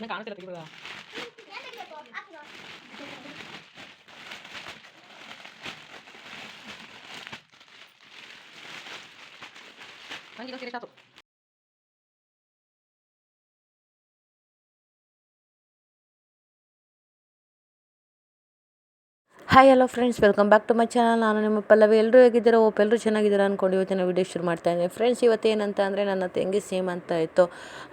Nah, kalau tidak begitu, Bang Girul, kita lihat satu. Hi hello friends welcome back to my channel ನಾನು ನಿಮ್ಮ ಪಲ್ಲವಿ. ಎಲ್ಲರೂ ಹೇಗಿದ್ದೀರಾ? ಓಪ್ ಎಲ್ಲರೂ ಚೆನ್ನಾಗಿದ್ದೀರಾ ಅಂದ್ಕೊಂಡು ಇವತ್ತಿನ ವಿಡಿಯೋ ಶುರು ಮಾಡ್ತಾ ಇದ್ದೀನಿ. ಫ್ರೆಂಡ್ಸ್ ಇವತ್ತು ಏನಂತ ಅಂದರೆ ನನ್ನ ತಂಗಿ ಅಂತ ಇತ್ತು.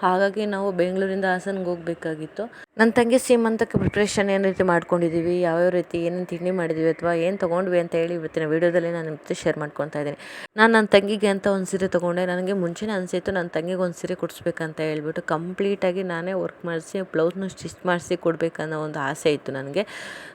ಹಾಗಾಗಿ ನಾವು ಬೆಂಗಳೂರಿಂದ ಹಾಸನ್ಗೆ ಹೋಗಬೇಕಾಗಿತ್ತು. ನನ್ನ ತಂಗಿ ಅಂತ ಪ್ರಿಪ್ರೇಷನ್ ಏನು ರೀತಿ ಮಾಡ್ಕೊಂಡಿದ್ದೀವಿ, ಯಾವ್ಯಾವ ರೀತಿ ಏನೇನು ತಿಂಡಿ ಮಾಡಿದ್ದೀವಿ ಅಥವಾ ಏನು ತೊಗೊಂಡ್ವಿ ಅಂತ ಹೇಳಿ ಇವತ್ತಿನ ವೀಡಿಯೋದಲ್ಲಿ ನಾನು ನಿಮ್ಮ ಜೊತೆ ಶೇರ್ ಮಾಡ್ಕೊತಾ ಇದ್ದೀನಿ. ನಾನು ನನ್ನ ತಂಗಿಗೆ ಅಂತ ಒಂದು ಸೀರೆ ತೊಗೊಂಡೆ. ನನಗೆ ಮುಂಚೆನೇ ಅನಿಸಿತ್ತು ನನ್ನ ತಂಗಿಗೆ ಒಂದು ಸೀರೆ ಕೊಡಿಸ್ಬೇಕಂತ ಹೇಳ್ಬಿಟ್ಟು ಕಂಪ್ಲೀಟಾಗಿ ನಾನೇ ವರ್ಕ್ ಮಾಡಿಸಿ ಬ್ಲೌಸ್ನ ಸ್ಟಿಚ್ ಮಾಡಿಸಿ ಕೊಡಬೇಕನ್ನೋ ಒಂದು ಆಸೆ ಇತ್ತು ನನಗೆ.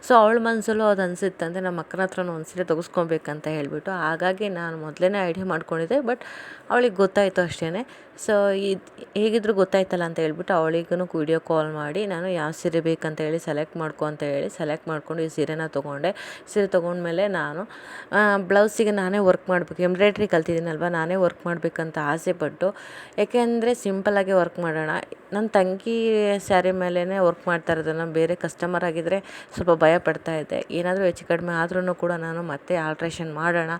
ಸೊ ಅವಳ ಮನಸ್ಸಲ್ಲೂ ಅದು ಅನಿಸುತ್ತೆ ಅಂದರೆ ನಮ್ಮ ಅಕ್ಕನ ಹತ್ರನೂ ಒಂದು ಸೀರೆ ತೆಗೆಸ್ಕೊಬೇಕಂತ ಹೇಳಿಬಿಟ್ಟು. ಹಾಗಾಗಿ ನಾನು ಮೊದಲೇ ಐಡಿಯಾ ಮಾಡ್ಕೊಂಡಿದ್ದೆ ಬಟ್ ಅವಳಿಗೆ ಗೊತ್ತಾಯಿತು ಅಷ್ಟೇ ಸೊ ಇದು ಹೇಗಿದ್ರು ಗೊತ್ತಾಯ್ತಲ್ಲ ಅಂತ ಹೇಳ್ಬಿಟ್ಟು ಅವಳಿಗೂ ವಿಡಿಯೋ ಕಾಲ್ ಮಾಡಿ, ನಾನು ಯಾವ ಸೀರೆ ಬೇಕಂತ ಹೇಳಿ ಸೆಲೆಕ್ಟ್ ಮಾಡ್ಕೊ ಅಂತ ಹೇಳಿ ಸೆಲೆಕ್ಟ್ ಮಾಡ್ಕೊಂಡು ಈ ಸೀರೆನ ತೊಗೊಂಡೆ. ಸೀರೆ ತೊಗೊಂಡ್ಮೇಲೆ ನಾನು ಬ್ಲೌಸಿಗೆ ನಾನೇ ವರ್ಕ್ ಮಾಡಬೇಕು. ಎಂಬ್ರಾಯ್ಡ್ರಿ ಕಲ್ತಿದ್ದೀನಲ್ವ, ನಾನೇ ವರ್ಕ್ ಮಾಡಬೇಕಂತ ಆಸೆ ಪಟ್ಟು. ಯಾಕೆಂದರೆ ಸಿಂಪಲಾಗಿ ವರ್ಕ್ ಮಾಡೋಣ. ನನ್ನ ತಂಗಿ ಸ್ಯಾರಿ ಮೇಲೇ ವರ್ಕ್ ಮಾಡ್ತಾ ಇರೋದನ್ನು ಬೇರೆ ಕಸ್ಟಮರ್ ಆಗಿದ್ದರೆ ಸ್ವಲ್ಪ ಭಯ ಪಡ್ತಾ ಇದ್ದೆ. ಏನಾದರೂ ಹೆಚ್ಚು ಕಡಿಮೆ ಆದ್ರೂ ಕೂಡ ನಾನು ಮತ್ತೆ ಆಲ್ಟ್ರೇಷನ್ ಮಾಡೋಣ.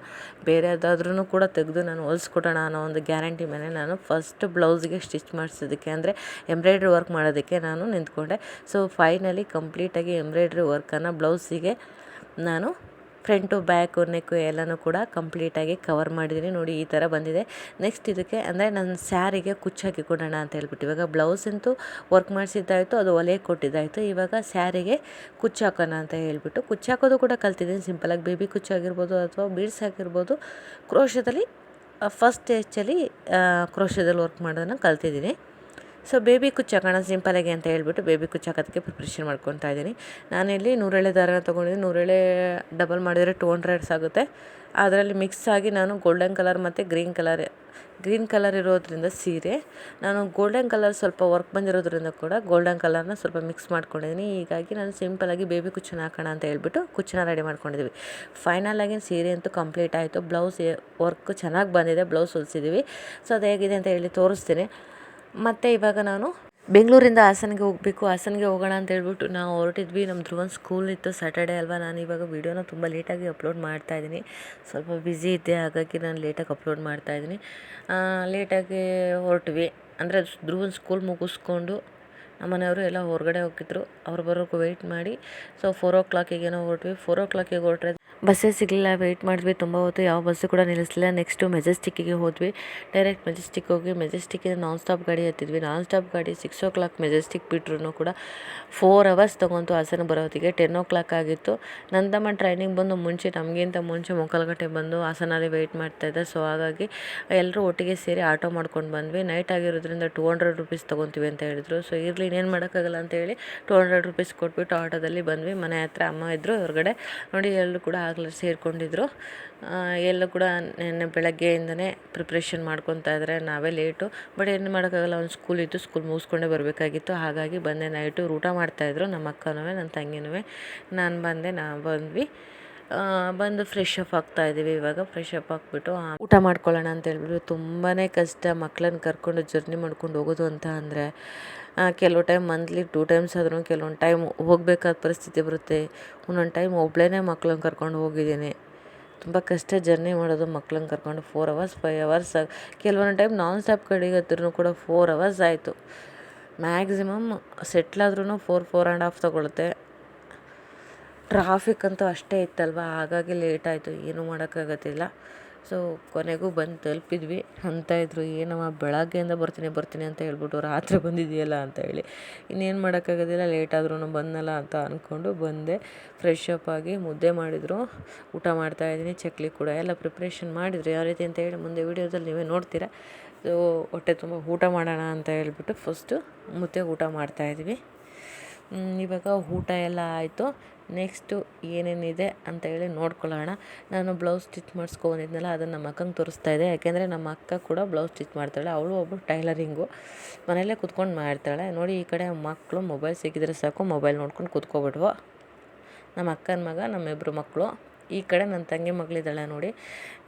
ಬೇರೆದಾದ್ರೂ ಕೂಡ ತೆಗೆದು ನಾನು ಹೊಲ್ಸ್ಕೊಡೋಣ ಅನ್ನೋ ಒಂದು ಗ್ಯಾರಂಟಿ ಮೇಲೆ ನಾನು ಫಸ್ಟ್ ಬ್ಲೌಸ್ಗೆ ಸ್ಟಿಚ್ ಮಾಡಿಸೋದಕ್ಕೆ ಅಂದರೆ ಎಂಬ್ರಾಯ್ಡ್ರಿ ವರ್ಕ್ ಮಾಡೋದಕ್ಕೆ ನಾನು ನಿಂತ್ಕೊಂಡೆ. ಸೊ ಫೈನಲಿ ಕಂಪ್ಲೀಟಾಗಿ ಎಂಬ್ರಾಯ್ಡ್ರಿ ವರ್ಕನ್ನು ಬ್ಲೌಸಿಗೆ ನಾನು ಫ್ರಂಟು ಬ್ಯಾಕು ನೆಕ್ಕು ಎಲ್ಲನೂ ಕೂಡ ಕಂಪ್ಲೀಟಾಗಿ ಕವರ್ ಮಾಡಿದ್ದೀನಿ ನೋಡಿ, ಈ ಥರ ಬಂದಿದೆ. ನೆಕ್ಸ್ಟ್ ಇದಕ್ಕೆ ಅಂದರೆ ನನ್ನ ಸ್ಯಾರಿಗೆ ಕುಚ್ಚಾಕಿ ಕೊಡೋಣ ಅಂತ ಹೇಳ್ಬಿಟ್ಟು, ಇವಾಗ ಬ್ಲೌಸ್ ಅಂತೂ ವರ್ಕ್ ಮಾಡಿಸಿದ್ದಾಯಿತು, ಅದು ಒಲೆ ಕೊಟ್ಟಿದ್ದಾಯಿತು. ಇವಾಗ ಸ್ಯಾರಿಗೆ ಕುಚ್ಚು ಹಾಕೋಣ ಅಂತ ಹೇಳ್ಬಿಟ್ಟು ಕುಚ್ಚಾಕೋದು ಕೂಡ ಕಲ್ತಿದ್ದೀನಿ. ಸಿಂಪಲಾಗಿ ಬೇಬಿ ಕುಚ್ಚು ಆಗಿರ್ಬೋದು ಅಥವಾ ಬೀಡ್ಸ್ ಆಗಿರ್ಬೋದು ಕ್ರೋಶದಲ್ಲಿ ಫಸ್ಟ್ ಸ್ಟೇಜಲ್ಲಿ ಕ್ರೋಶದಲ್ಲಿ ವರ್ಕ್ ಮಾಡೋದನ್ನು ಕಲ್ತಿದ್ದೀನಿ. ಸೊ ಬೇಬಿ ಕುಚ್ಚು ಹಾಕೋಣ ಸಿಂಪಲಾಗಿ ಅಂತ ಹೇಳ್ಬಿಟ್ಟು ಬೇಬಿ ಕುಚ್ಚು ಹಾಕೋದಕ್ಕೆ ಪ್ರಿಪ್ರೇಷನ್ ಮಾಡ್ಕೊತಾ ಇದ್ದೀನಿ. ನಾನಿಲ್ಲಿ ನೂರೆಳೆ ದಾರನ ತೊಗೊಂಡಿದ್ದೀನಿ. ನೂರೆಳೆ ಡಬಲ್ ಮಾಡಿದರೆ ಟೂ ಹಂಡ್ರೆಡ್ಸ್ ಆಗುತ್ತೆ. ಅದರಲ್ಲಿ ಮಿಕ್ಸ್ ಆಗಿ ನಾನು ಗೋಲ್ಡನ್ ಕಲರ್ ಮತ್ತು ಗ್ರೀನ್ ಕಲರ್ ಗ್ರೀನ್ ಕಲರ್ ಇರೋದ್ರಿಂದ ಸೀರೆ, ನಾನು ಗೋಲ್ಡನ್ ಕಲರ್ ಸ್ವಲ್ಪ ವರ್ಕ್ ಬಂದಿರೋದ್ರಿಂದ ಕೂಡ ಗೋಲ್ಡನ್ ಕಲರ್ನ ಸ್ವಲ್ಪ ಮಿಕ್ಸ್ ಮಾಡ್ಕೊಂಡಿದ್ದೀನಿ. ಹೀಗಾಗಿ ನಾನು ಸಿಂಪಲಾಗಿ ಬೇಬಿ ಕುಚ್ಚನ್ನ ಹಾಕೋಣ ಅಂತ ಹೇಳ್ಬಿಟ್ಟು ಕುಚ್ಚನ್ನ ರೆಡಿ ಮಾಡ್ಕೊಂಡಿದ್ದೀವಿ. ಫೈನಲಾಗಿ ಸೀರೆ ಅಂತೂ ಕಂಪ್ಲೀಟ್ ಆಯಿತು. ಬ್ಲೌಸ್ ವರ್ಕ್ ಚೆನ್ನಾಗಿ ಬಂದಿದೆ. ಬ್ಲೌಸ್ ಹೊಲಿಸಿದ್ದೀವಿ. ಸೊ ಅದು ಹೇಗಿದೆ ಅಂತ ಹೇಳಿ ತೋರಿಸ್ತೀನಿ. ಮತ್ತು ಇವಾಗ ನಾನು ಬೆಂಗಳೂರಿಂದ ಹಾಸನಿಗೆ ಹೋಗಬೇಕು, ಹಾಸನಿಗೆ ಹೋಗೋಣ ಅಂತ ಹೇಳ್ಬಿಟ್ಟು ನಾವು ಹೊರಟಿದ್ವಿ. ನಮ್ಮ ಧ್ರುವನ್ ಸ್ಕೂಲ್ ಇತ್ತು ಸ್ಯಾಟರ್ಡೇ ಅಲ್ವಾ? ನಾನು ಇವಾಗ ವೀಡಿಯೋನ ತುಂಬ ಲೇಟಾಗಿ ಅಪ್ಲೋಡ್ ಮಾಡ್ತಾ ಇದ್ದೀನಿ. ಸ್ವಲ್ಪ ಬ್ಯುಸಿ ಇದ್ದೆ, ಹಾಗಾಗಿ ನಾನು ಲೇಟಾಗಿ ಅಪ್ಲೋಡ್ ಮಾಡ್ತಾ ಇದ್ದೀನಿ. ಲೇಟಾಗಿ ಹೊರಟ್ವಿ. ಅಂದರೆ ಧ್ರುವನ್ ಸ್ಕೂಲ್ ಮುಗಿಸ್ಕೊಂಡು ನಮ್ಮ ಮನೆಯವರು ಎಲ್ಲ ಹೊರಗಡೆ ಹೋಗಿದ್ರು ಅವ್ರು ಬರೋಕ್ಕೆ ವೆಯ್ಟ್ ಮಾಡಿ. ಸೊ ಫೋರ್ ಓ ಕ್ಲಾಕಿಗೇನೋ ಹೊರಟ್ವಿ. ಫೋರ್ ಓ ಕ್ಲಾಕಿಗೆ ಹೊರಟ್ರೆ ಬಸ್ಸೇ ಸಿಗಲಿಲ್ಲ ವೆಯ್ಟ್ ಮಾಡಿದ್ವಿ, ತುಂಬ ಹೊತ್ತು ಯಾವ ಬಸ್ಸು ಕೂಡ ನಿಲ್ಲಿಸಲಿಲ್ಲ. ನೆಕ್ಸ್ಟು ಮೆಜೆಸ್ಟಿಕ್ಕಿಗೆ ಹೋದ್ವಿ. ಡೈರೆಕ್ಟ್ ಮೆಜೆಸ್ಟಿಕ್ ಹೋಗಿ ಮೆಜೆಸ್ಟಿಕ್ಕಿಂದ ನಾನ್ ಸ್ಟಾಪ್ ಗಾಡಿ ಹತ್ತಿದ್ವಿ. ನಾನ್ ಸ್ಟಾಪ್ ಗಾಡಿ ಸಿಕ್ಸ್ ಓ ಕ್ಲಾಕ್ ಮೆಜೆಸ್ಟಿಕ್ ಬಿಟ್ರು ಕೂಡ ಫೋರ್ ಅವರ್ಸ್ ತೊಗೊಂತು ಹಾಸನ ಬರೋ ಹೊತ್ತಿಗೆ ಟೆನ್ ಓ ಕ್ಲಾಕ್ ಆಗಿತ್ತು. ನಂದಮ್ಮ ಟ್ರೈನಿಂಗ್ ಬಂದು ಮುಂಚೆ, ನಮಗಿಂತ ಮುಂಚೆ ಮುಕ್ಕಾಲ್ಗಟ್ಟೆ ಬಂದು ಹಾಸನಲ್ಲಿ ವೆಯ್ಟ್ ಮಾಡ್ತಾಯಿದ್ದೆ ಸೊ ಹಾಗಾಗಿ ಎಲ್ಲರೂ ಒಟ್ಟಿಗೆ ಸೇರಿ ಆಟೋ ಮಾಡ್ಕೊಂಡು ಬಂದ್ವಿ. ನೈಟ್ ಆಗಿರೋದ್ರಿಂದ ಟೂ ಹಂಡ್ರೆಡ್ ರುಪೀಸ್ ತೊಗೊತೀವಿ ಅಂತ ಹೇಳಿದ್ರು. ಸೊ ಇರಲಿ, ಇನ್ನೇನು ಮಾಡೋಕ್ಕಾಗಲ್ಲ ಅಂತ ಹೇಳಿ ಟೂ ಹಂಡ್ರೆಡ್ ರುಪೀಸ್ ಕೊಟ್ಬಿಟ್ಟು ಆಟೋದಲ್ಲಿ ಬಂದ್ವಿ. ಮನೆ ಹತ್ರ ಅಮ್ಮ ಇದ್ದರು ಹೊರಗಡೆ ನೋಡಿ, ಎಲ್ಲರೂ ಕೂಡ ಆಗಲೇ ಸೇರಿಕೊಂಡಿದ್ರು. ಎಲ್ಲ ಕೂಡ ನಿನ್ನೆ ಬೆಳಗ್ಗೆಯಿಂದನೇ ಪ್ರಿಪ್ರೇಷನ್ ಮಾಡ್ಕೊತಾ ಇದ್ದಾರೆ. ನಾವೇ ಲೇಟು ಬಟ್ ಏನು ಮಾಡೋಕ್ಕಾಗಲ್ಲ, ಒಂದು ಸ್ಕೂಲ್ ಇತ್ತು ಸ್ಕೂಲ್ ಮುಗಿಸ್ಕೊಂಡೇ ಬರಬೇಕಾಗಿತ್ತು. ಹಾಗಾಗಿ ಬಂದೆ ನೈಟು ಊಟ ಮಾಡ್ತಾಯಿದ್ರು ನಮ್ಮ ಅಕ್ಕನೂ ನನ್ನ ತಂಗಿನೂ ನಾನು ಬಂದೆ, ನಾವು ಬಂದ್ವಿ. ಬಂದು ಫ್ರೆಶ್ ಅಪ್ ಆಗ್ತಾ ಇದ್ದೀವಿ ಇವಾಗ. ಫ್ರೆಶ್ ಅಪ್ ಆಗಿಬಿಟ್ಟು ಊಟ ಮಾಡ್ಕೊಳ್ಳೋಣ ಅಂತ ಹೇಳ್ಬಿಟ್ಟು ತುಂಬಾ ಕಷ್ಟ. ಮಕ್ಕಳನ್ನ ಕರ್ಕೊಂಡು ಜರ್ನಿ ಮಾಡ್ಕೊಂಡು ಹೋಗೋದು ಅಂತ ಅಂದರೆ ಕೆಲವು ಟೈಮ್ ಮಂತ್ಲಿ ಟೂ ಟೈಮ್ಸ್ ಆದರೂ ಕೆಲವೊಂದು ಟೈಮ್ ಹೋಗ್ಬೇಕಾದ ಪರಿಸ್ಥಿತಿ ಬರುತ್ತೆ. ಒಂದೊಂದು ಟೈಮ್ ಒಬ್ಬಳೇ ಮಕ್ಳನ್ನ ಕರ್ಕೊಂಡು ಹೋಗಿದ್ದೀನಿ. ತುಂಬ ಕಷ್ಟ ಜರ್ನಿ ಮಾಡೋದು ಮಕ್ಳನ್ನ ಕರ್ಕೊಂಡು. ಫೋರ್ ಅವರ್ಸ್ ಫೈವ್ ಅವರ್ಸ್ ಕೆಲವೊಂದು ಟೈಮ್ ನಾನ್ ಸ್ಟಾಪ್ ಕಡೆಗೆ ಹತ್ತಿರ ಕೂಡ ಫೋರ್ ಅವರ್ಸ್ ಆಯಿತು. ಮ್ಯಾಕ್ಸಿಮಮ್ ಸೆಟ್ಲಾದ್ರೂ ಫೋರ್ ಫೋರ್ ಆ್ಯಂಡ್ ಹಾಫ್ ತೊಗೊಳುತ್ತೆ. ಟ್ರಾಫಿಕ್ ಅಂತೂ ಅಷ್ಟೇ ಇತ್ತಲ್ವ? ಹಾಗಾಗಿ ಲೇಟ್ ಆಯಿತು. ಏನೂ ಮಾಡೋಕ್ಕಾಗತ್ತಿಲ್ಲ. ಸೊ ಕೊನೆಗೂ ಬಂದು ತಲುಪಿದ್ವಿ. ಅಂತ ಇದ್ರು, ಏನಮ್ಮ, ಬೆಳಗ್ಗೆಯಿಂದ ಬರ್ತೀನಿ ಬರ್ತೀನಿ ಅಂತ ಹೇಳ್ಬಿಟ್ಟು ರಾತ್ರಿ ಬಂದಿದೆಯಲ್ಲ ಅಂತ ಹೇಳಿ. ಇನ್ನೇನು ಮಾಡೋಕ್ಕಾಗೋದಿಲ್ಲ, ಲೇಟ್ ಆದ್ರೂ ಬಂದಲ್ಲ ಅಂತ ಅಂದ್ಕೊಂಡು ಬಂದೆ. ಫ್ರೆಶ್ ಅಪ್ ಆಗಿ ಮುದ್ದೆ ಮಾಡಿದರು. ಊಟ ಮಾಡ್ತಾಯಿದ್ದೀನಿ ಚಕ್ಲಿ ಕೂಡ ಎಲ್ಲ ಪ್ರಿಪ್ರೇಷನ್ ಮಾಡಿದ್ರು. ಯಾವ ರೀತಿ ಅಂತ ಹೇಳಿ ಮುಂದೆ ವೀಡಿಯೋದಲ್ಲಿ ನೀವೇ ನೋಡ್ತೀರಾ. ಸೊ ಹೊಟ್ಟೆ ತುಂಬ ಊಟ ಮಾಡೋಣ ಅಂತ ಹೇಳ್ಬಿಟ್ಟು ಫಸ್ಟು ಮುದ್ದೆ ಊಟ ಮಾಡ್ತಾಯಿದ್ವಿ ಇವಾಗ ಊಟ ಎಲ್ಲ ಆಯಿತು. ನೆಕ್ಸ್ಟು ಏನೇನಿದೆ ಅಂತ ಹೇಳಿ ನೋಡ್ಕೊಳ್ಳೋಣ. ನಾನು ಬ್ಲೌಸ್ ಸ್ಟಿಚ್ ಮಾಡಿಸ್ಕೊಂಡಿದ್ನಲ್ಲ ಅದನ್ನು ನಮ್ಮ ಅಕ್ಕಂಗೆ ತೋರಿಸ್ತಾ ಇದೆ ಯಾಕೆಂದರೆ ನಮ್ಮ ಅಕ್ಕ ಕೂಡ ಬ್ಲೌಸ್ ಸ್ಟಿಚ್ ಮಾಡ್ತಾಳೆ. ಅವಳು ಒಬ್ಬಳು ಟೈಲರಿಂಗು. ಮನೆಯಲ್ಲೇ ಕುತ್ಕೊಂಡು ಮಾಡ್ತಾಳೆ. ನೋಡಿ, ಈ ಕಡೆ ಮಕ್ಕಳು ಮೊಬೈಲ್ ಸಿಕ್ಕಿದ್ರೆ ಸಾಕು, ಮೊಬೈಲ್ ನೋಡ್ಕೊಂಡು ಕೂತ್ಕೊಬಿಟ್ವು. ನಮ್ಮ ಅಕ್ಕನ ಮಗ ನಮ್ಮಿಬ್ಬರು ಮಕ್ಕಳು. ಈ ಕಡೆ ನನ್ನ ತಂಗಿ ಮಗಳಿದ್ದಾಳೆ ನೋಡಿ.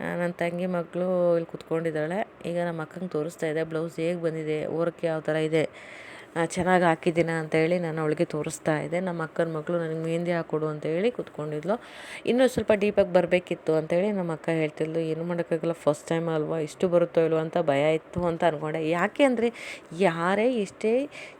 ನನ್ನ ತಂಗಿ ಮಗಳು ಇಲ್ಲಿ ಕುತ್ಕೊಂಡಿದ್ದಾಳೆ. ಈಗ ನಮ್ಮ ಅಕ್ಕಂಗೆ ತೋರಿಸ್ತಾ ಇದೆ ಬ್ಲೌಸ್ ಹೇಗೆ ಬಂದಿದೆ ವರ್ಕ್ ಯಾವ ಥರ ಇದೆ. ಚೆನ್ನಾಗಿ ಹಾಕಿದ್ದೀನ ಅಂತೇಳಿ ನಾನು ಅವಳಿಗೆ ತೋರಿಸ್ತಾ ಇದ್ದೆ. ನಮ್ಮ ಅಕ್ಕನ ಮಗಳು ನನಗೆ ಮೆಹಂದಿ ಹಾಕ್ಕೊಡು ಅಂತೇಳಿ ಕೂತ್ಕೊಂಡಿದ್ಲು. ಇನ್ನೂ ಸ್ವಲ್ಪ ಡೀಪಾಗಿ ಬರಬೇಕಿತ್ತು ಅಂತೇಳಿ ನಮ್ಮ ಅಕ್ಕ ಹೇಳ್ತಿದ್ಲು, ಏನು ಮಾಡೋಕ್ಕಾಗಲ್ಲ ಫಸ್ಟ್ ಟೈಮ್ ಅಲ್ವಾ, ಇಷ್ಟು ಬರುತ್ತೋ ಇಲ್ವೋ ಅಂತ ಭಯ ಇತ್ತು ಅಂತ ಅಂದ್ಕೊಂಡೆ ಯಾಕೆ ಅಂದರೆ ಯಾರೇ ಎಷ್ಟೇ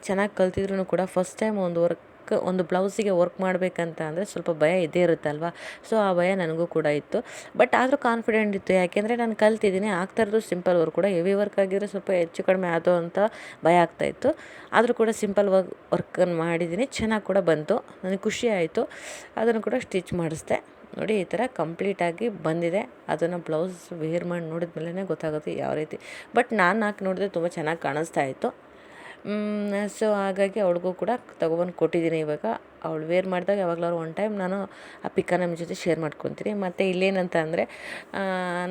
ಚೆನ್ನಾಗಿ ಕಲ್ತಿದ್ರು ಕೂಡ ಫಸ್ಟ್ ಟೈಮ್ ಒಂದು ವರ್ಕ್ ಒಂದು ಬ್ಲೌಸಿಗೆ ವರ್ಕ್ ಮಾಡಬೇಕಂತ ಅಂದರೆ ಸ್ವಲ್ಪ ಭಯ ಇದ್ದೇ ಇರುತ್ತಲ್ವ? ಸೊ ಆ ಭಯ ನನಗೂ ಕೂಡ ಇತ್ತು. ಬಟ್ ಆದರೂ ಕಾನ್ಫಿಡೆಂಟ್ ಇತ್ತು. ಯಾಕೆಂದರೆ ನಾನು ಕಲ್ತಿದ್ದೀನಿ. ಆಗ್ತಾ ಇರೋದು ಸಿಂಪಲ್ ವರ್ಕ್ ಕೂಡ ಹೆವಿ ವರ್ಕ್ ಆಗಿದ್ರೆ ಸ್ವಲ್ಪ ಹೆಚ್ಚು ಕಡಿಮೆ ಆದೋ ಅಂತ ಭಯ ಆಗ್ತಾಯಿತ್ತು ಆದರೂ ಕೂಡ ಸಿಂಪಲ್ ವರ್ಕ್ ವರ್ಕನ್ನು ಮಾಡಿದ್ದೀನಿ. ಚೆನ್ನಾಗಿ ಕೂಡ ಬಂತು. ನನಗೆ ಖುಷಿ ಆಯಿತು. ಅದನ್ನು ಕೂಡ ಸ್ಟಿಚ್ ಮಾಡಿಸ್ದೆ. ನೋಡಿ, ಈ ಥರ ಕಂಪ್ಲೀಟಾಗಿ ಬಂದಿದೆ. ಅದನ್ನು ಬ್ಲೌಸ್ ವೇರ್ ಮಾಡಿ ನೋಡಿದ ಮೇಲೇ ಗೊತ್ತಾಗುತ್ತೆ ಯಾವ ರೀತಿ. ಬಟ್ ನಾನು ಹಾಕಿ ನೋಡಿದ್ರೆ ತುಂಬ ಚೆನ್ನಾಗಿ ಕಾಣಿಸ್ತಾ ಇತ್ತು. ಸೊ ಹಾಗಾಗಿ ಅವ್ಳಿಗೂ ಕೂಡ ತೊಗೊಬಂದು ಕೊಟ್ಟಿದ್ದೀನಿ ಇವಾಗ. ಅವಳು ವೇರ್ ಮಾಡಿದಾಗ ಯಾವಾಗಲಾದ್ರು ಒನ್ ಟೈಮ್ ನಾನು ಆ ಪಿಕ್ಕ ನಿಮ್ಮ ಜೊತೆ ಶೇರ್ ಮಾಡ್ಕೊತೀನಿ. ಮತ್ತು ಇಲ್ಲೇನಂತ ಅಂದರೆ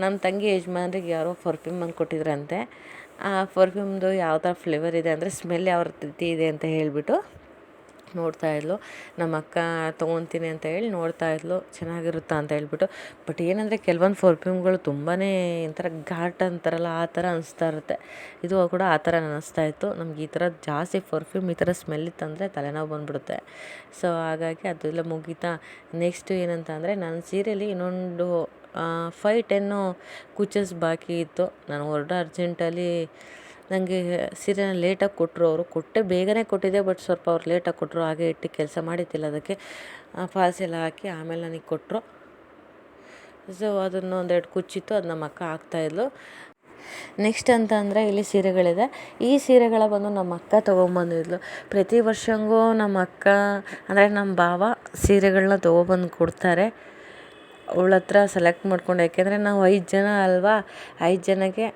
ನಮ್ಮ ತಂಗಿ ಯಜಮಾನ್ರಿಗೆ ಯಾರೋ ಪರ್ಫ್ಯೂಮ್ ಬಂದು ಕೊಟ್ಟಿದ್ರಂತೆ. ಆ ಪರ್ಫ್ಯೂಮ್ದು ಯಾವ ಥರ ಫ್ಲೇವರ್ ಇದೆ ಅಂದರೆ ಸ್ಮೆಲ್ ಯಾವ ರೀತಿ ಇದೆ ಅಂತ ಹೇಳಿಬಿಟ್ಟು ನೋಡ್ತಾ ಇದ್ಲು. ನಮ್ಮ ಅಕ್ಕ ತೊಗೊತೀನಿ ಅಂತ ಹೇಳಿ ನೋಡ್ತಾ ಇದ್ಲು. ಚೆನ್ನಾಗಿರುತ್ತಾ ಅಂತ ಹೇಳ್ಬಿಟ್ಟು. ಬಟ್ ಏನಂದರೆ ಕೆಲವೊಂದು ಫರ್ಫ್ಯೂಮ್ಗಳು ತುಂಬಾ ಒಂಥರ ಘಾಟ್ ಅಂತಾರಲ್ಲ, ಆ ಥರ ಅನಿಸ್ತಾ ಇರುತ್ತೆ. ಇದು ಕೂಡ ಆ ಥರ ಅನ್ನಿಸ್ತಾ ಇತ್ತು. ನಮ್ಗೆ ಈ ಥರ ಜಾಸ್ತಿ ಪರ್ಫ್ಯೂಮ್ ಈ ಥರ ಸ್ಮೆಲ್ ಇತ್ತಂದರೆ ತಲೆನೋವು ಬಂದ್ಬಿಡುತ್ತೆ. ಸೊ ಹಾಗಾಗಿ ಅದೆಲ್ಲ ಮುಗೀತಾ. ನೆಕ್ಸ್ಟ್ ಏನಂತ ಅಂದರೆ ನನ್ನ ಸೀರೆಯಲ್ಲಿ ಇನ್ನೊಂದು ಫೈ ಟೆನ್ನು ಕುಚಸ್ ಬಾಕಿ ಇತ್ತು. ನಾನು ಹೊರಡ ಅರ್ಜೆಂಟಲ್ಲಿ ನನಗೆ ಸೀರೆನ ಲೇಟಾಗಿ ಕೊಟ್ಟರು ಅವರು. ಕೊಟ್ಟೆ ಬೇಗನೆ ಕೊಟ್ಟಿದ್ದೆ ಬಟ್ ಸ್ವಲ್ಪ ಅವ್ರು ಲೇಟಾಗಿ ಕೊಟ್ಟರು ಹಾಗೆ ಇಟ್ಟು ಕೆಲಸ ಮಾಡಿದ್ದಿಲ್ಲ ಅದಕ್ಕೆ. ಫಾಲ್ಸ್ ಎಲ್ಲ ಹಾಕಿ ಆಮೇಲೆ ನನಗೆ ಕೊಟ್ಟರು ಸೊ ಅದನ್ನು ಒಂದೆರಡು ಕುಚ್ಚಿತ್ತು ಅದು ನಮ್ಮ ಅಕ್ಕ ಹಾಕ್ತಾಯಿದ್ಲು ನೆಕ್ಸ್ಟ್ ಅಂತ ಅಂದರೆ ಇಲ್ಲಿ ಸೀರೆಗಳಿದೆ. ಈ ಸೀರೆಗಳ ಬಂದು ನಮ್ಮ ಅಕ್ಕ ತೊಗೊಂಬಂದಿದ್ಲು. ಪ್ರತಿ ವರ್ಷಂಗೂ ನಮ್ಮ ಅಕ್ಕ, ಅಂದರೆ ನಮ್ಮ ಭಾವ ಸೀರೆಗಳನ್ನ ತೊಗೊಬಂದು ಕೊಡ್ತಾರೆ. ಅವಳ ಹತ್ರ ಸೆಲೆಕ್ಟ್ ಮಾಡ್ಕೊಂಡು, ಯಾಕೆಂದರೆ ನಾವು ಐದು ಜನ ಅಲ್ವಾ? ಐದು ಜನಕ್ಕೆ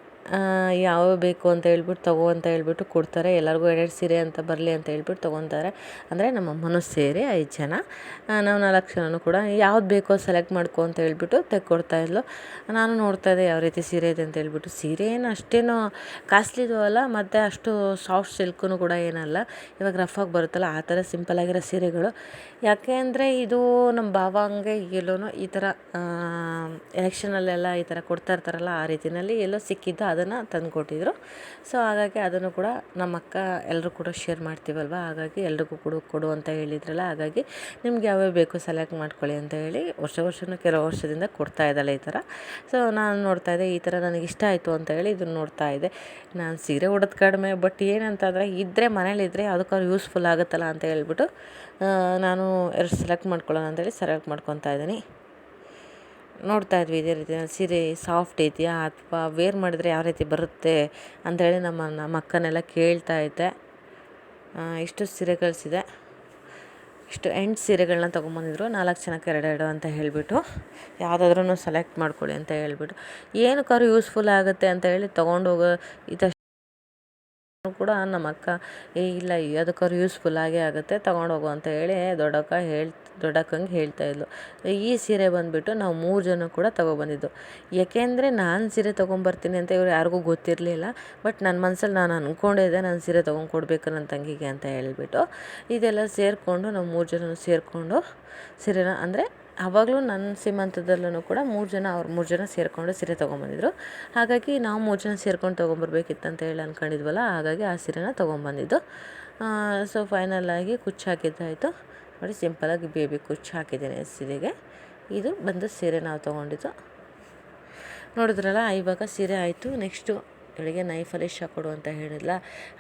ಯಾವ ಬೇಕು ಅಂತ ಹೇಳ್ಬಿಟ್ಟು ತಗೋ ಅಂತ ಹೇಳ್ಬಿಟ್ಟು ಕೊಡ್ತಾರೆ. ಎಲ್ಲರಿಗೂ ಎರಡೆರಡು ಸೀರೆ ಅಂತ ಬರಲಿ ಅಂತ ಹೇಳ್ಬಿಟ್ಟು ತೊಗೊತಾರೆ. ಅಂದರೆ ನಮ್ಮ ಅಮ್ಮನೂ ಸೇರಿ ಐದು ಜನ. ನಾವು ನಾಲ್ಕು ಜನನೂ ಕೂಡ ಯಾವ್ದು ಬೇಕೋ ಸೆಲೆಕ್ಟ್ ಮಾಡ್ಕೊ ಅಂತ ಹೇಳ್ಬಿಟ್ಟು ತೆಕ್ಕೊಡ್ತಾ ಇದ್ಲು. ನಾನು ನೋಡ್ತಾ ಇದ್ದೆ ಯಾವ ರೀತಿ ಸೀರೆ ಇದೆ ಅಂತ ಹೇಳ್ಬಿಟ್ಟು. ಸೀರೆ ಏನು ಅಷ್ಟೇನು ಕಾಸ್ಟ್ಲಿದು ಅಲ್ಲ, ಮತ್ತು ಅಷ್ಟು ಸಾಫ್ಟ್ ಸಿಲ್ಕೂ ಕೂಡ ಏನಲ್ಲ. ಇವಾಗ ರಫಾಗಿ ಬರುತ್ತಲ್ಲ, ಆ ಥರ ಸಿಂಪಲ್ಲಾಗಿರೋ ಸೀರೆಗಳು. ಯಾಕೆ ಅಂದರೆ ಇದು ನಮ್ಮ ಭಾವಂಗೆ ಎಲ್ಲೋ ಈ ಥರ ಎಲೆಕ್ಷನಲ್ಲೆಲ್ಲ ಈ ಥರ ಕೊಡ್ತಾ ಇರ್ತಾರಲ್ಲ, ಆ ರೀತಿಯಲ್ಲಿ ಎಲ್ಲೋ ಸಿಕ್ಕಿದ್ದು. ಅದನ್ನು ತಂದುಕೊಟ್ಟಿದ್ರು. ಸೊ ಹಾಗಾಗಿ ಅದನ್ನು ಕೂಡ ನಮ್ಮ ಅಕ್ಕ ಎಲ್ಲರೂ ಕೂಡ ಶೇರ್ ಮಾಡ್ತೀವಲ್ವ? ಹಾಗಾಗಿ ಎಲ್ರಿಗೂ ಕೂಡ ಕೊಡು ಅಂತ ಹೇಳಿದ್ರಲ್ಲ, ಹಾಗಾಗಿ ನಿಮ್ಗೆ ಯಾವ್ಯಾವ ಬೇಕು ಸೆಲೆಕ್ಟ್ ಮಾಡ್ಕೊಳ್ಳಿ ಅಂತ ಹೇಳಿ ವರ್ಷ ವರ್ಷವೂ ಕೆಲವು ವರ್ಷದಿಂದ ಕೊಡ್ತಾ ಇದ್ದಾಳೆ ಈ ಥರ. ಸೊ ನಾನು ನೋಡ್ತಾ ಇದ್ದೆ, ಈ ಥರ ನನಗೆ ಇಷ್ಟ ಆಯಿತು ಅಂತ ಹೇಳಿ ಇದನ್ನು ನೋಡ್ತಾ ಇದ್ದೆ. ನಾನು ಸೀರೆ ಉಡೋದು ಕಡಿಮೆ ಬಟ್ ಏನಂತಂದರೆ ಇದ್ದರೆ ಮನೇಲಿದ್ದರೆ ಅದಕ್ಕಾದ್ರು ಯೂಸ್ಫುಲ್ ಆಗುತ್ತಲ್ಲ ಅಂತ ಹೇಳ್ಬಿಟ್ಟು ನಾನು ಎರಡು ಸೆಲೆಕ್ಟ್ ಮಾಡ್ಕೊಳ್ಳೋಣ ಅಂತೇಳಿ ಸೆಲೆಕ್ಟ್ ಮಾಡ್ಕೊತಾ ಇದ್ದೀನಿ. ನೋಡ್ತಾ ಇದ್ವಿ ಇದೇ ರೀತಿ. ಸೀರೆ ಸಾಫ್ಟ್ ಇದೆಯಾ ಅಥವಾ ವೇರ್ ಮಾಡಿದ್ರೆ ಯಾವ ರೀತಿ ಬರುತ್ತೆ ಅಂಥೇಳಿ ನಮ್ಮ ನಮ್ಮ ಅಕ್ಕನೆಲ್ಲ ಕೇಳ್ತಾ ಇದ್ದೆ. ಇಷ್ಟು ಸೀರೆಗಳ್ಸಿದೆ ಇಷ್ಟು ಎಂಟು ಸೀರೆಗಳನ್ನ ತೊಗೊಂಬಂದಿದ್ರು. ನಾಲ್ಕು ಜನಕ್ಕೆ ಎರಡೆರಡು ಅಂತ ಹೇಳಿಬಿಟ್ಟು ಯಾವುದಾದ್ರೂ ಸೆಲೆಕ್ಟ್ ಮಾಡ್ಕೊಳ್ಳಿ ಅಂತ ಹೇಳಿಬಿಟ್ಟು. ಏನಕ್ಕಾದ್ರು ಯೂಸ್ಫುಲ್ ಆಗುತ್ತೆ ಅಂತ ಹೇಳಿ ತೊಗೊಂಡೋಗೋ ಇದು ಕೂಡ ನಮ್ಮ ಅಕ್ಕ, ಏ, ಇಲ್ಲ ಅದಕ್ಕಾದ್ರು ಯೂಸ್ಫುಲ್ ಆಗೇ ಆಗುತ್ತೆ, ತೊಗೊಂಡೋಗು ಅಂತ ಹೇಳಿ ದೊಡ್ಡಕ್ಕ ಹೇಳ್ ದೊಡ್ಡಕ್ಕಂಗೆ ಹೇಳ್ತಾಯಿದ್ಲು ಈ ಸೀರೆ ಬಂದುಬಿಟ್ಟು ನಾವು ಮೂರು ಜನ ಕೂಡ ತೊಗೊಬಂದಿದ್ದು. ಏಕೆಂದರೆ ನಾನು ಸೀರೆ ತೊಗೊಂಬರ್ತೀನಿ ಅಂತ ಇವ್ರು ಯಾರಿಗೂ ಗೊತ್ತಿರಲಿಲ್ಲ. ಬಟ್ ನನ್ನ ಮನಸ್ಸಲ್ಲಿ ನಾನು ಅಂದ್ಕೊಂಡಿದ್ದೆ ನಾನು ಸೀರೆ ತೊಗೊಂಡು ಕೊಡಬೇಕು ನನ್ನ ತಂಗಿಗೆ ಅಂತ ಹೇಳಿಬಿಟ್ಟು. ಇದೆಲ್ಲ ಸೇರಿಕೊಂಡು ನಾವು ಮೂರು ಜನ ಸೇರಿಕೊಂಡು ಸೀರೆನ ಅಂದರೆ ಆವಾಗಲೂ ನನ್ನ ಸೀಮಂತದಲ್ಲೂ ಕೂಡ ಮೂರು ಜನ ಅವ್ರು ಮೂರು ಜನ ಸೇರಿಕೊಂಡು ಸೀರೆ ತೊಗೊಂಬಂದಿದ್ರು. ಹಾಗಾಗಿ ನಾವು ಮೂರು ಜನ ಸೇರ್ಕೊಂಡು ತೊಗೊಂಬರ್ಬೇಕಿತ್ತು ಅಂತ ಹೇಳಿ ಅಂದ್ಕೊಂಡಿದ್ವಲ್ಲ ಹಾಗಾಗಿ ಆ ಸೀರೆನ ತೊಗೊಂಬಂದಿದ್ದು. ಸೊ ಫೈನಲ್ಲಾಗಿ ಕುಚ್ಚು ಹಾಕಿದ್ದಾಯಿತು. ನೋಡಿ ಸಿಂಪಲಾಗಿ ಬೇಬಿ ಕುಚ್ಚು ಹಾಕಿದ್ದೇನೆ ಸೀರೆಗೆ. ಇದು ಬಂದು ಸೀರೆ ನಾವು ತೊಗೊಂಡಿದ್ದು. ನೋಡಿದ್ರಲ್ಲ, ಇವಾಗ ಸೀರೆ ಆಯಿತು. ನೆಕ್ಸ್ಟು ಇವಳಿಗೆ ನೈಫ್ ಇಷ್ಟ ಕೊಡು ಅಂತ ಹೇಳಿದ್ಲ.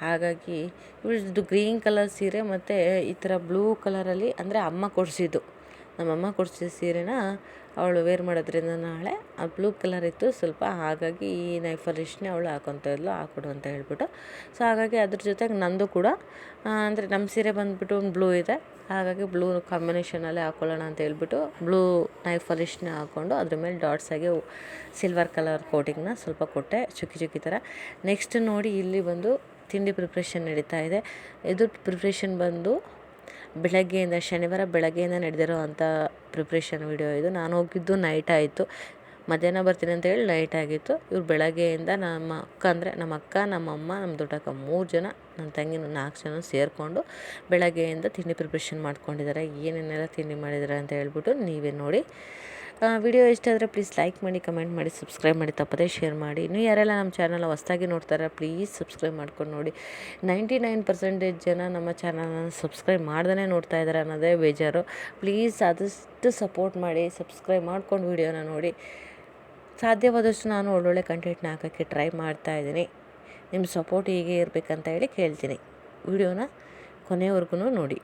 ಹಾಗಾಗಿ ಇವಳದು ಗ್ರೀನ್ ಕಲರ್ ಸೀರೆ ಮತ್ತು ಈ ಥರ ಬ್ಲೂ ಕಲರಲ್ಲಿ ಅಂದರೆ ಅಮ್ಮ ಕೊಡಿಸಿದ್ದು. ನಮ್ಮಮ್ಮ ಕೊಡಿಸಿದ ಸೀರೆನ ಅವಳು ವೇರ್ ಮಾಡೋದ್ರಿಂದ ನಾಳೆ ಆ ಬ್ಲೂ ಕಲರ್ ಇತ್ತು. ಸ್ವಲ್ಪ ಹಾಗಾಗಿ ಈ ನೈಫ್ ಪಾಲಿಶ್ನೇ ಅವಳು ಹಾಕೊತಾ ಇದ್ಲು, ಹಾಕೊಡು ಅಂತ ಹೇಳ್ಬಿಟ್ಟು. ಸೊ ಹಾಗಾಗಿ ಅದ್ರ ಜೊತೆಗೆ ನಂದು ಕೂಡ ಅಂದರೆ ನಮ್ಮ ಸೀರೆ ಬಂದುಬಿಟ್ಟು ಒಂದು ಬ್ಲೂ ಇದೆ. ಹಾಗಾಗಿ ಬ್ಲೂ ಕಾಂಬಿನೇಷನಲ್ಲೇ ಹಾಕ್ಕೊಳ್ಳೋಣ ಅಂತ ಹೇಳ್ಬಿಟ್ಟು ಬ್ಲೂ ನೈಫ್ ಪಾಲಿಶ್ನ ಹಾಕ್ಕೊಂಡು ಅದ್ರ ಮೇಲೆ ಡಾಟ್ಸ್ ಆಗಿ ಸಿಲ್ವರ್ ಕಲರ್ ಕೋಟಿಂಗ್ನ ಸ್ವಲ್ಪ ಕೊಟ್ಟೆ, ಚುಕ್ಕಿ ಚುಕ್ಕಿ ಥರ ನೆಕ್ಸ್ಟ್ ನೋಡಿ ಇಲ್ಲಿ ಬಂದು ತಿಂಡಿ ಪ್ರಿಪ್ರೇಷನ್ ನಡೀತಾ ಇದೆ. ಇದು ಪ್ರಿಪ್ರೇಷನ್ ಬಂದು ಬೆಳಗ್ಗೆಯಿಂದ, ಶನಿವಾರ ಬೆಳಗ್ಗೆಯಿಂದ ನಡೆದಿರೋ ಅಂಥ ಪ್ರಿಪ್ರೇಷನ್ ವಿಡಿಯೋ ಇದು. ನಾನು ಹೋಗಿದ್ದು ನೈಟ್ ಆಯಿತು. ಮಧ್ಯಾಹ್ನ ಬರ್ತೀನಿ ಅಂತ ಹೇಳಿ ನೈಟ್ ಆಗಿತ್ತು. ಇವ್ರು ಬೆಳಗ್ಗೆಯಿಂದ ನಮ್ಮ ಅಕ್ಕ ಅಂದರೆ ನಮ್ಮ ಅಕ್ಕ, ನಮ್ಮ ಅಮ್ಮ, ನಮ್ಮ ದೊಡ್ಡಕ್ಕ ಮೂರು ಜನ ನನ್ನ ತಂಗಿ ನಾಲ್ಕು ಜನ ಸೇರಿಕೊಂಡು ಬೆಳಗ್ಗೆಯಿಂದ ತಿಂಡಿ ಪ್ರಿಪ್ರೇಷನ್ ಮಾಡ್ಕೊಂಡಿದ್ದಾರೆ. ಏನೇನೆಲ್ಲ ತಿಂಡಿ ಮಾಡಿದ್ದಾರೆ ಅಂತ ಹೇಳ್ಬಿಟ್ಟು ನೀವೇ ನೋಡಿ. ವಿಡಿಯೋ ಇಷ್ಟ ಆದರೆ ಪ್ಲೀಸ್ ಲೈಕ್ ಮಾಡಿ ಕಮೆಂಟ್ ಮಾಡಿ ಸಬ್ಸ್ಕ್ರೈಬ್ ಮಾಡಿ, ತಪ್ಪದೇ ಶೇರ್ ಮಾಡಿ. ಇನ್ನೂ ಯಾರೆಲ್ಲ ನಮ್ಮ ಚಾನಲ್ ಹೊಸ್ದಾಗಿ ನೋಡ್ತಾರೆ ಪ್ಲೀಸ್ ಸಬ್ಸ್ಕ್ರೈಬ್ ಮಾಡ್ಕೊಂಡು ನೋಡಿ. ನೈಂಟಿ ನೈನ್ ಪರ್ಸೆಂಟೇಜ್ ಜನ ನಮ್ಮ ಚಾನಲ್ನ ಸಬ್ಸ್ಕ್ರೈಬ್ ಮಾಡ್ದೇ ನೋಡ್ತಾ ಇದ್ದಾರೆ ಅನ್ನೋದೇ ಬೇಜಾರು. ಪ್ಲೀಸ್ ಆದಷ್ಟು ಸಪೋರ್ಟ್ ಮಾಡಿ ಸಬ್ಸ್ಕ್ರೈಬ್ ಮಾಡ್ಕೊಂಡು ವಿಡಿಯೋನ ನೋಡಿ. ಸಾಧ್ಯವಾದಷ್ಟು ನಾನು ಒಳ್ಳೊಳ್ಳೆ ಕಂಟೆಂಟ್ನ ಹಾಕೋಕ್ಕೆ ಟ್ರೈ ಮಾಡ್ತಾ ಇದ್ದೀನಿ. ನಿಮ್ಮ ಸಪೋರ್ಟ್ ಹೀಗೆ ಇರಬೇಕಂತ ಹೇಳಿ ಕೇಳ್ತೀನಿ. ವಿಡಿಯೋನ ಕೊನೆವರೆಗೂ ನೋಡಿ.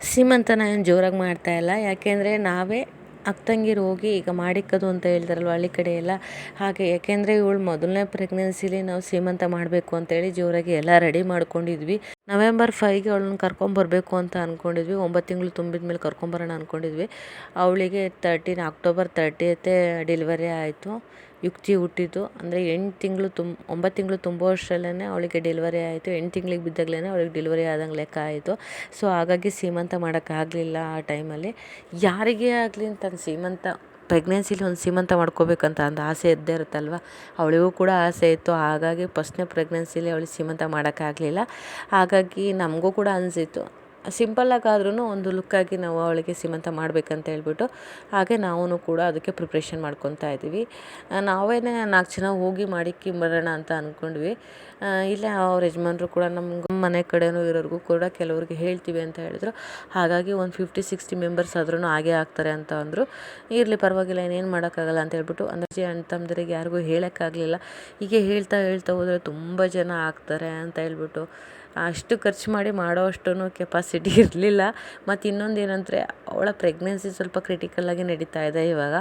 ಸೀಮಂತನ ಏನು ಜೋರಾಗಿ ಮಾಡ್ತಾಯಿಲ್ಲ ಯಾಕೆಂದರೆ ನಾವೇ ಅಕ್ಕಂಗಿರು ಹೋಗಿ ಈಗ ಮಾಡಿಕ್ಕದು ಅಂತ ಹೇಳ್ತಾರಲ್ವ ಹಳ್ಳಿ ಕಡೆ ಎಲ್ಲ. ಹಾಗೆ ಯಾಕೆಂದರೆ ಇವಳು ಮೊದಲನೇ ಪ್ರೆಗ್ನೆನ್ಸಿಲಿ ನಾವು ಸೀಮಂತ ಮಾಡಬೇಕು ಅಂತೇಳಿ ಜೋರಾಗಿ ಎಲ್ಲ ರೆಡಿ ಮಾಡ್ಕೊಂಡಿದ್ವಿ. ನವೆಂಬರ್ ಫೈವ್ಗೆ ಅವಳನ್ನ ಕರ್ಕೊಂಬರಬೇಕು ಅಂತ ಅಂದ್ಕೊಂಡಿದ್ವಿ ಒಂಬತ್ತು ತಿಂಗಳು ತುಂಬಿದ ಮೇಲೆ ಕರ್ಕೊಂಬರೋಣ ಅಂದ್ಕೊಂಡಿದ್ವಿ ಅವಳಿಗೆ ತರ್ಟೀನ್ ಅಕ್ಟೋಬರ್ ತರ್ಟಿಯತ್ತೇ ಡೆಲಿವರಿ ಆಯಿತು. ಯುಕ್ತಿ ಹುಟ್ಟಿದ್ದು. ಅಂದರೆ ಎಂಟು ತಿಂಗಳು ತುಂಬ ಒಂಬತ್ತು ತಿಂಗಳು ತುಂಬುವಷ್ಟರಲ್ಲೇ ಅವಳಿಗೆ ಡೆಲಿವರಿ ಆಯಿತು. ಎಂಟು ತಿಂಗಳಿಗೆ ಬಿದ್ದಾಗಲೇ ಅವಳಿಗೆ ಡೆಲಿವರಿ ಆದಂಗೆ ಲೆಕ್ಕ ಆಯಿತು. ಸೊ ಹಾಗಾಗಿ ಸೀಮಂತ ಮಾಡೋಕ್ಕಾಗಲಿಲ್ಲ ಆ ಟೈಮಲ್ಲಿ. ಯಾರಿಗೇ ಆಗಲಿ ತನ್ನ ಸೀಮಂತ ಪ್ರೆಗ್ನೆನ್ಸಿಲಿ ಒಂದು ಸೀಮಂತ ಮಾಡ್ಕೋಬೇಕಂತ ಒಂದು ಆಸೆ ಇದ್ದೇ ಇರುತ್ತಲ್ವ? ಅವಳಿಗೂ ಕೂಡ ಆಸೆ ಇತ್ತು. ಹಾಗಾಗಿ ಫಸ್ಟ್ನೇ ಪ್ರೆಗ್ನೆನ್ಸಿಲಿ ಅವಳಿಗೆ ಸೀಮಂತ ಮಾಡೋಕ್ಕಾಗಲಿಲ್ಲ ಹಾಗಾಗಿ ನಮಗೂ ಕೂಡ ಅನಿಸಿತ್ತು. ಸಿಂಪಲ್ಲಾಗಾದ್ರೂ ಒಂದು ಲುಕ್ಕಾಗಿ ನಾವು ಅವಳಿಗೆ ಸೀಮಂತ ಮಾಡಬೇಕಂತ ಹೇಳ್ಬಿಟ್ಟು ಹಾಗೆ ನಾವೂ ಕೂಡ ಅದಕ್ಕೆ ಪ್ರಿಪ್ರೇಷನ್ ಮಾಡ್ಕೊತಾ ಇದ್ದೀವಿ. ನಾವೇ ನಾಲ್ಕು ಜನ ಹೋಗಿ ಮಾಡಿಕ್ಕಿ ಬರೋಣ ಅಂತ ಅಂದ್ಕೊಂಡ್ವಿ ಇಲ್ಲೇ ಅವ್ರ ಯಜಮಾನ್ರು ಕೂಡ ನಮ್ಮ ಮನೆ ಕಡೆಯೂ ಇರೋರಿಗೂ ಕೂಡ ಕೆಲವ್ರಿಗೆ ಹೇಳ್ತೀವಿ ಅಂತ ಹೇಳಿದ್ರು. ಹಾಗಾಗಿ ಒಂದು ಫಿಫ್ಟಿ ಸಿಕ್ಸ್ಟಿ ಮೆಂಬರ್ಸ್ ಆದ್ರೂ ಹಾಗೆ ಆಗ್ತಾರೆ ಅಂತ ಅಂದರು. ಇರಲಿ ಪರವಾಗಿಲ್ಲ, ಇನ್ನೇನು ಮಾಡೋಕ್ಕಾಗಲ್ಲ ಅಂತ ಹೇಳ್ಬಿಟ್ಟು ಅಂದರೆ ಅಣ್ಣ ಯಾರಿಗೂ ಹೇಳೋಕ್ಕಾಗಲಿಲ್ಲ. ಹೀಗೆ ಹೇಳ್ತಾ ಹೇಳ್ತಾ ಹೋದರೆ ತುಂಬ ಜನ ಆಗ್ತಾರೆ ಅಂತ ಹೇಳ್ಬಿಟ್ಟು ಅಷ್ಟು ಖರ್ಚು ಮಾಡಿ ಮಾಡೋ ಅಷ್ಟೂ ಕೆಪಾಸಿಟಿ ಇರಲಿಲ್ಲ. ಮತ್ತು ಇನ್ನೊಂದು ಏನಂದರೆ, ಅವಳ ಪ್ರೆಗ್ನೆನ್ಸಿ ಸ್ವಲ್ಪ ಕ್ರಿಟಿಕಲ್ಲಾಗಿ ನಡೀತಾ ಇದೆ ಇವಾಗ.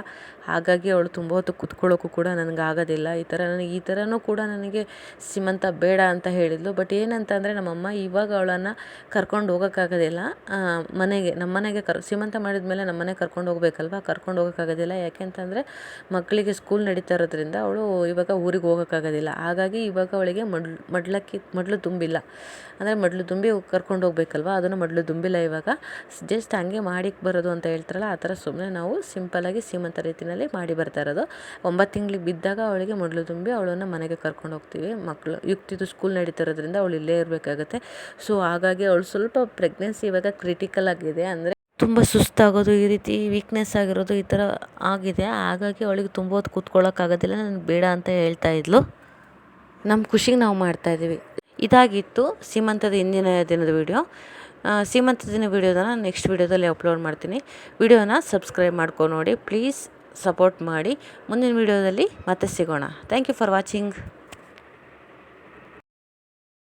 ಹಾಗಾಗಿ ಅವಳು ತುಂಬ ಹೊತ್ತು ಕುತ್ಕೊಳ್ಳೋಕ್ಕೂ ಕೂಡ ನನಗೆ ಆಗೋದಿಲ್ಲ. ಈ ಥರ ನನಗೆ ಈ ಥರನೂ ಕೂಡ ನನಗೆ ಸೀಮಂತ ಬೇಡ ಅಂತ ಹೇಳಿದ್ಲು. ಬಟ್ ಏನಂತಂದರೆ, ನಮ್ಮಮ್ಮ ಇವಾಗ ಅವಳನ್ನು ಕರ್ಕೊಂಡು ಹೋಗೋಕ್ಕಾಗೋದಿಲ್ಲ. ಮನೆಗೆ ನಮ್ಮ ಮನೆಗೆ ಕರ್ ಸೀಮಂತ ಮಾಡಿದ ಮೇಲೆ ನಮ್ಮ ಮನೆಗೆ ಕರ್ಕೊಂಡು ಹೋಗ್ಬೇಕಲ್ವ? ಕರ್ಕೊಂಡು ಹೋಗೋಕ್ಕಾಗೋದಿಲ್ಲ. ಯಾಕೆಂತಂದರೆ ಮಕ್ಕಳಿಗೆ ಸ್ಕೂಲ್ ನಡೀತಾ ಇರೋದ್ರಿಂದ ಅವಳು ಇವಾಗ ಊರಿಗೆ ಹೋಗೋಕ್ಕಾಗೋದಿಲ್ಲ. ಹಾಗಾಗಿ ಇವಾಗ ಅವಳಿಗೆ ಮಡ್ಲು ಮಡ್ಲಕ್ಕಿ, ಮಡ್ಲು ತುಂಬಿಲ್ಲ. ಅಂದರೆ ಮಡ್ಲು ದುಂಬಿ ಕರ್ಕೊಂಡು ಹೋಗ್ಬೇಕಲ್ವ? ಅದನ್ನು ಮಡ್ಲು ತುಂಬಿಲ್ಲ ಇವಾಗ ಜಸ್ಟ್ ಹಂಗೆ ಮಾಡಿ ಬರೋದು ಅಂತ ಹೇಳ್ತಾರಲ್ಲ, ಆ ಥರ ಸುಮ್ಮನೆ ನಾವು ಸಿಂಪಲಾಗಿ ಸೀಮಂತ ರೀತಿಯಲ್ಲಿ ಮಾಡಿ ಬರ್ತಾ ಇರೋದು. ಒಂಬತ್ತು ತಿಂಗಳಿಗೆ ಬಿದ್ದಾಗ ಅವಳಿಗೆ ಮಡ್ಲು ತುಂಬಿ ಅವಳನ್ನು ಮನೆಗೆ ಕರ್ಕೊಂಡು ಹೋಗ್ತೀವಿ. ಮಕ್ಕಳು ಯುಕ್ತಿದು ಸ್ಕೂಲ್ ನಡೀತಿರೋದ್ರಿಂದ ಅವಳು ಇಲ್ಲೇ ಇರಬೇಕಾಗತ್ತೆ. ಸೊ ಹಾಗಾಗಿ ಅವಳು ಸ್ವಲ್ಪ ಪ್ರೆಗ್ನೆನ್ಸಿ ಇವಾಗ ಕ್ರಿಟಿಕಲ್ ಆಗಿದೆ ಅಂದರೆ ತುಂಬ ಸುಸ್ತಾಗೋದು, ಈ ರೀತಿ ವೀಕ್ನೆಸ್ ಆಗಿರೋದು ಈ ಥರ ಆಗಿದೆ. ಹಾಗಾಗಿ ಅವಳಿಗೆ ತುಂಬ ಹೊತ್ತು ಕೂತ್ಕೊಳ್ಳೋಕ್ಕಾಗೋದಿಲ್ಲ ನನಗೆ ಬೇಡ ಅಂತ ಹೇಳ್ತಾ ಇದ್ಲು. ನಮ್ಮ ಖುಷಿಗೆ ನಾವು ಮಾಡ್ತಾಯಿದ್ದೀವಿ ಇದಾಗಿತ್ತು ಸೀಮಂತದ ಹಿಂದಿನ ದಿನದ ವಿಡಿಯೋ. ಸೀಮಂತ ದಿನ ವಿಡಿಯೋದನ್ನ ನೆಕ್ಸ್ಟ್ ವಿಡಿಯೋದಲ್ಲಿ ಅಪ್ಲೋಡ್ ಮಾಡ್ತೀನಿ. ವಿಡಿಯೋನ ಸಬ್ಸ್ಕ್ರೈಬ್ ಮಾಡ್ಕೊಂಡು ನೋಡಿ, ಪ್ಲೀಸ್ ಸಪೋರ್ಟ್ ಮಾಡಿ. ಮುಂದಿನ ವಿಡಿಯೋದಲ್ಲಿ ಮತ್ತೆ ಸಿಗೋಣ. Thank you for watching